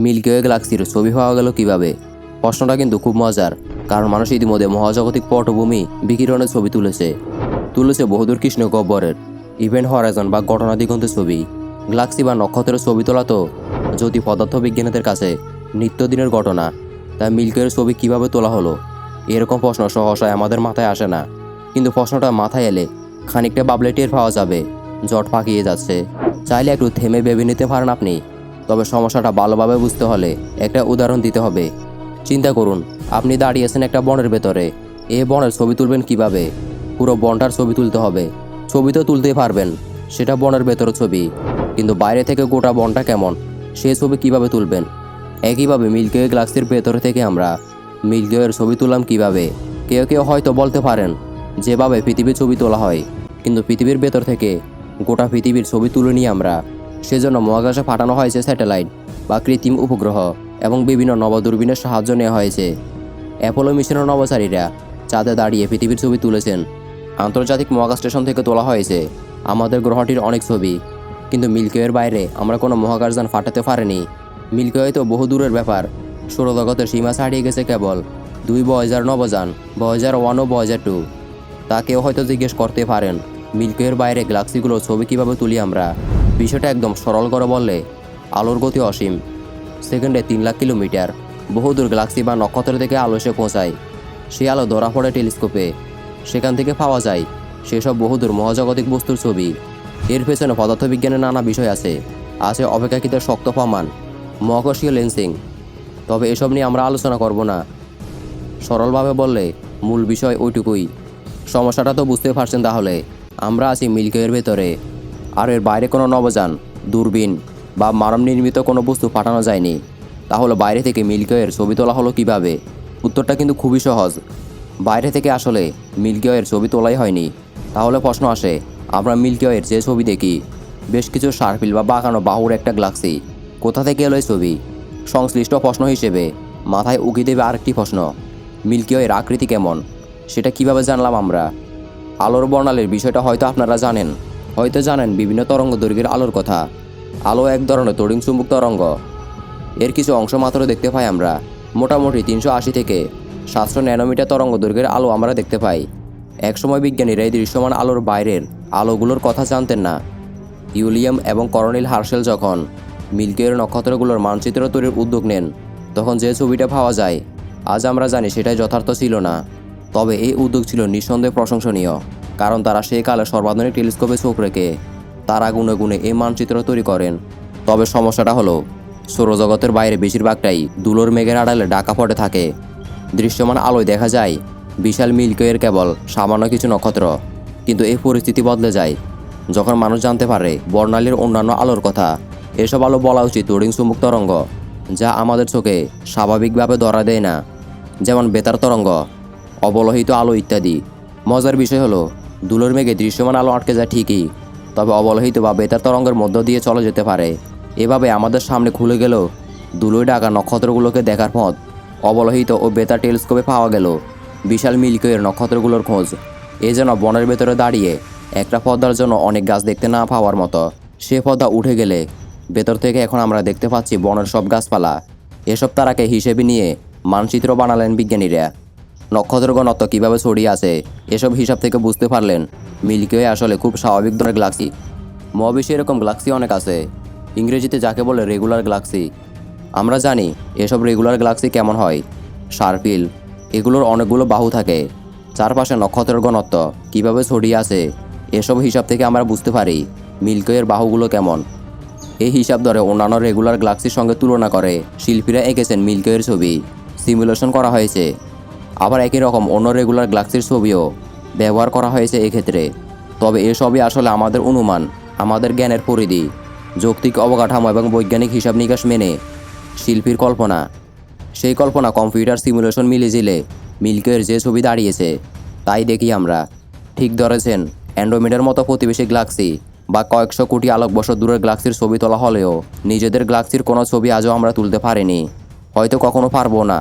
Milky Way গ্যালাক্সির ছবি পাওয়া গেল কীভাবে? প্রশ্নটা কিন্তু খুব মজার, কারণ মানুষ ইতিমধ্যে মহাজাগতিক পটভূমি বিকিরণের ছবি তুলেছে। তুলেছে বহুদূর কৃষ্ণ গব্বরের, ইভেন্ট হরাইজন বা ঘটনা দিগন্তের ছবি। গ্যালাক্সি বা নক্ষত্রের ছবি তোলা তো যদি পদার্থবিজ্ঞানীদের কাছে নিত্যদিনের ঘটনা। তাই মিল্কিওয়ের ছবি কীভাবে তোলা হলো? এরকম প্রশ্ন সহসায় আমাদের মাথায় আসে না। কিন্তু প্রশ্নটা মাথায় এলে খানিকটা বাবলে টের পাওয়া যাবে। জট পাকিয়ে যাচ্ছে। চাইলে একটু থেমে ভেবে নিতে পারেন আপনি। তবে সমস্যাটা ভালোভাবে বুঝতে হলে একটা উদাহরণ দিতে হবে। চিন্তা করুন, আপনি দাঁড়িয়েছেন একটা বনের ভেতরে। এ বনের ছবি তুলবেন কীভাবে? পুরো বনটার ছবি তুলতে হবে। ছবি তো তুলতেই পারবেন, সেটা বনের ভেতরের ছবি। কিন্তু বাইরে থেকে গোটা বনটা কেমন? সে ছবি কীভাবে তুলবেন? একইভাবে মিল্কিওয়ে গ্যালাক্সির ভেতরে থেকে আমরা মিল্কিওয়ের ছবি তুললাম কীভাবে? কেউ কেউ হয়তো বলতে পারেন, যেভাবে পৃথিবীর ছবি তোলা হয়। কিন্তু পৃথিবীর ভেতর থেকে গোটা পৃথিবীর ছবি তুলে নিয়ে আমরা। সেজন্য মহাকাশে পাঠানো হয়েছে স্যাটেলাইট বা কৃত্রিম উপগ্রহ এবং বিভিন্ন নবদূরবীনের সাহায্য নেওয়া হয়েছে। অ্যাপোলো মিশনের নবচারীরা চাঁদে দাঁড়িয়ে পৃথিবীর ছবি তুলেছেন। আন্তর্জাতিক মহাকাশ স্টেশন থেকে তোলা হয়েছে আমাদের গ্রহটির অনেক ছবি। কিন্তু মিল্কিওয়ের বাইরে আমরা কোনো মহাকাশযান ফাটাতে পারিনি। মিল্কিওয়ে তো বহু দূরের ব্যাপার। সৌরজগতের সীমা ছাড়িয়ে গেছে কেবল দুই বয়জার নবযান, বয়জার ওয়ান ও বয়জার টু। তা কেউ হয়তো জিজ্ঞেস করতে পারেন, মিল্কিওয়ের বাইরে গ্যালাক্সিগুলোর ছবি কীভাবে তুলি আমরা? বিষয়টা একদম সরল করে বললে, আলোর গতি অসীম। সেকেন্ডে তিন লাখ কিলোমিটার, বহুদূর গ্যালাক্সি বা নক্ষত্র থেকে আলো এসে পৌঁছায়। সেই আলো ধরা পড়ে টেলিস্কোপে। সেখান থেকে পাওয়া যায় সেসব বহুদূর মহাজাগতিক বস্তুর ছবি। এর পেছনে পদার্থবিজ্ঞানের নানা বিষয় আছে। আছে অপেক্ষাকৃত শক্ত প্রমাণ, মহাকর্ষীয় লেন্সিং তবে এসব নিয়ে আমরা আলোচনা করব না। সরলভাবে বললে, মূল বিষয় ওইটুকুই। সমস্যাটা তো বুঝতে পারছেন তাহলে। আমরা আছি মিল্কের ভেতরে। আর এর বাইরে কোনো নবযান দূরবীন বা মানব নির্মিত কোনো বস্তু পাঠানো যায়নি। তাহলে বাইরে থেকে মিল্কিওয়ের ছবি তোলা হলো কীভাবে? উত্তরটা কিন্তু খুবই সহজ। বাইরে থেকে আসলে মিল্কিওয়ের ছবি তোলাই হয়নি। তাহলে প্রশ্ন আসে, আমরা মিল্কিওয়ের যে ছবি দেখি, বেশ কিছু সার্পিল বা বাঁকানো বাহুর একটা গ্লাক্সি কোথা থেকে এলো এই ছবি? সংশ্লিষ্ট প্রশ্ন হিসেবে মাথায় উকি দেবে আরেকটি প্রশ্ন, মিল্কিওয়ের আকৃতি কেমন? সেটা কীভাবে জানলাম আমরা? আলোর বর্ণালীর বিষয়টা হয়তো আপনারা জানেন। হয়তো জানেন বিভিন্ন তরঙ্গ দৈর্ঘ্যের আলোর কথা। আলো এক ধরনের তড়িৎ চুম্বক তরঙ্গ। এর কিছু অংশ মাত্র দেখতে পাই আমরা। মোটামুটি তিনশো আশি থেকে সাতশো ন্যানোমিটার তরঙ্গ দৈর্ঘ্যের আলো আমরা দেখতে পাই। একসময় বিজ্ঞানীরা এই দৃশ্যমান আলোর বাইরের আলোগুলোর কথা জানতেন না। ইউলিয়াম এবং করনিল হার্শেল যখন মিল্কিওয়ের নক্ষত্রগুলোর মানচিত্র তৈরির উদ্যোগ নেন, তখন যে ছবিটা পাওয়া যায়, আজ আমরা জানি সেটাই যথার্থ ছিল না। তবে এই উদ্যোগ ছিল নিঃসন্দেহে প্রশংসনীয়। কারণ তারা সেই কালে সর্বাধুনিক টেলিস্কোপে চোখ রেখে তারা গুনে গুনে এই মানচিত্র তৈরি করেন। তবে সমস্যাটা হলো, সৌরজগতের বাইরে বেশিরভাগটাই দুলোর মেঘের আড়ালে ডাকা পড়ে থাকে। দৃশ্যমান আলোয় দেখা যায়, বিশাল মিল্কিওয়ের কেবল, সামান্য কিছু নক্ষত্র। কিন্তু এই পরিস্থিতি বদলে যায়। যখন মানুষ জানতে পারে বর্ণালীর অন্যান্য আলোর কথা, এসব আলো বলা উচিত তড়িৎ চুম্বক তরঙ্গ, যা আমাদের চোখে স্বাভাবিকভাবে ধরা দেয় না। যেমন বেতার তরঙ্গ, অবলোহিত আলো ইত্যাদি। মজার বিষয় হলো দুলোর মেঘে দৃশ্যমান আলো আটকে যায় ঠিকই, তবে অবলোহিত বা বেতার তরঙ্গের মধ্য দিয়ে চলে যেতে পারে। এভাবে আমাদের সামনে খুলে গেল দুলোয় ডাকা নক্ষত্রগুলোকে দেখার পথ। অবলোহিত ও বেতার টেলিস্কোপে পাওয়া গেল বিশাল মিল্কিওয়ের নক্ষত্রগুলোর খোঁজ। এ যেন বনের ভেতরে দাঁড়িয়ে একটা পদ্মার জন্য অনেক গাছ দেখতে না পাওয়ার মতো। সে পদ্মা উঠে গেলে ভেতর থেকে এখন আমরা দেখতে পাচ্ছি বনের সব গাছপালা। এসব তারাকে হিসেবে নিয়ে মানচিত্র বানালেন বিজ্ঞানীরা। নক্ষত্র ঘনত্ব কীভাবে ছড়িয়ে আছে, এসব হিসাব থেকে বুঝতে পারলেন মিল্কিওয়ে আসলে খুব স্বাভাবিক ধরনের গ্লাক্সি মহাবিশ্বে এরকম গ্লাক্সি অনেক আছে। ইংরেজিতে যাকে বলে রেগুলার গ্লাক্সি আমরা জানি এসব রেগুলার গ্লাক্সি কেমন হয়। সার্পিল এগুলোর অনেকগুলো বাহু থাকে। চারপাশে নক্ষত্রের ঘনত্ব কীভাবে ছড়িয়ে আছে, এসব হিসাব থেকে আমরা বুঝতে পারি মিল্কিওয়ের বাহুগুলো কেমন। এই হিসাব ধরে অন্যান্য রেগুলার গ্লাক্সির সঙ্গে তুলনা করে শিল্পীরা এঁকেছেন মিল্কিওয়ের ছবি। সিমুলেশন করা হয়েছে। আবার একই রকম অন্য রেগুলার গ্লাক্সির ছবিও ব্যবহার করা হয়েছে এক্ষেত্রে। তবে এসবই আসলে আমাদের অনুমান, আমাদের জ্ঞানের পরিধি, যৌক্তিক অবকাঠামো এবং বৈজ্ঞানিক হিসাব নিকাশ মেনে শিল্পীর কল্পনা। সেই কল্পনা কম্পিউটার সিমুলেশন মিলে জিলে মিল্কের যে ছবি দাঁড়িয়েছে, তাই দেখি আমরা। ঠিক ধরেছেন, অ্যান্ড্রোমিডের মতো প্রতিবেশী গ্লাক্সি বা কয়েকশো কোটি আলোক বছর দূরের গ্লাক্সির ছবি তোলা হলেও নিজেদের গ্লাক্সির কোনো ছবি আজও আমরা তুলতে পারিনি। হয়তো কখনো পারব না।